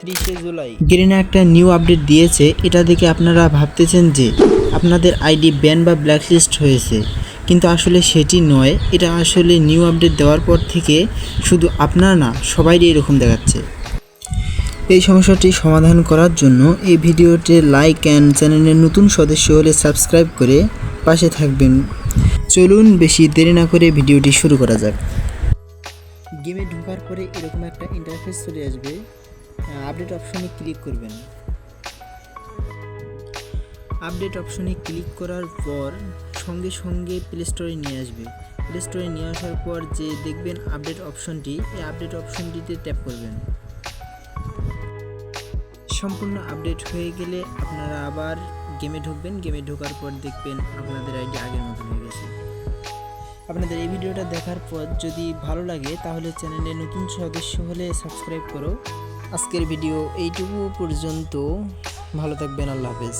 ত্রিশে July. Garena একটা new update দিয়েছে এটা দেখে আপনারা ভাবতেছেন যে আপনাদের আইডি ব্যান বা ব্ল্যাকলিস্ট হয়েছে। কিন্তু আসলে সেটি নয় এটা আসলে নিউ আপডেট দেওয়ার পর থেকে শুধু আপনার না সবাইরই এরকম দেখাচ্ছে। এই সমস্যাটি সমাধান করার জন্য এই ভিডিওটি লাইক অ্যান্ড চ্যানেলের নতুন সদস্য হলে সাবস্ক্রাইব করে পাশে থাকবেন। চলুন বেশি দেরি না করে ভিডিওটি শুরু করা যাক। গেমে ঢোকার পরে এরকম একটা ইন্টারফেস চলে আসবে। আপডেট অপশনে ক্লিক করবেন। আপডেট অপশনে ক্লিক করার পর সঙ্গে সঙ্গে প্লে স্টোরে নিয়ে আসবে। প্লে স্টোরে নিয়ে আসার পর যে দেখবেন আপডেট অপশনটি এই আপডেট অপশনটিতে ট্যাপ করবেন। সম্পূর্ণ আপডেট হয়ে গেলে আপনারা আবার গেমে ঢুকবেন। গেমে ঢোকার পর দেখবেন আপনাদের আইডি আগের মতো হয়ে গেছে। আপনাদের এই ভিডিওটা দেখার পর যদি ভালো লাগে তাহলে চ্যানেলে নতুন সদস্য হলে সাবস্ক্রাইব করো। আজকের ভিডিও এইটুকু পর্যন্ত। ভালো থাকবেন আল্লাহ হাফেজ।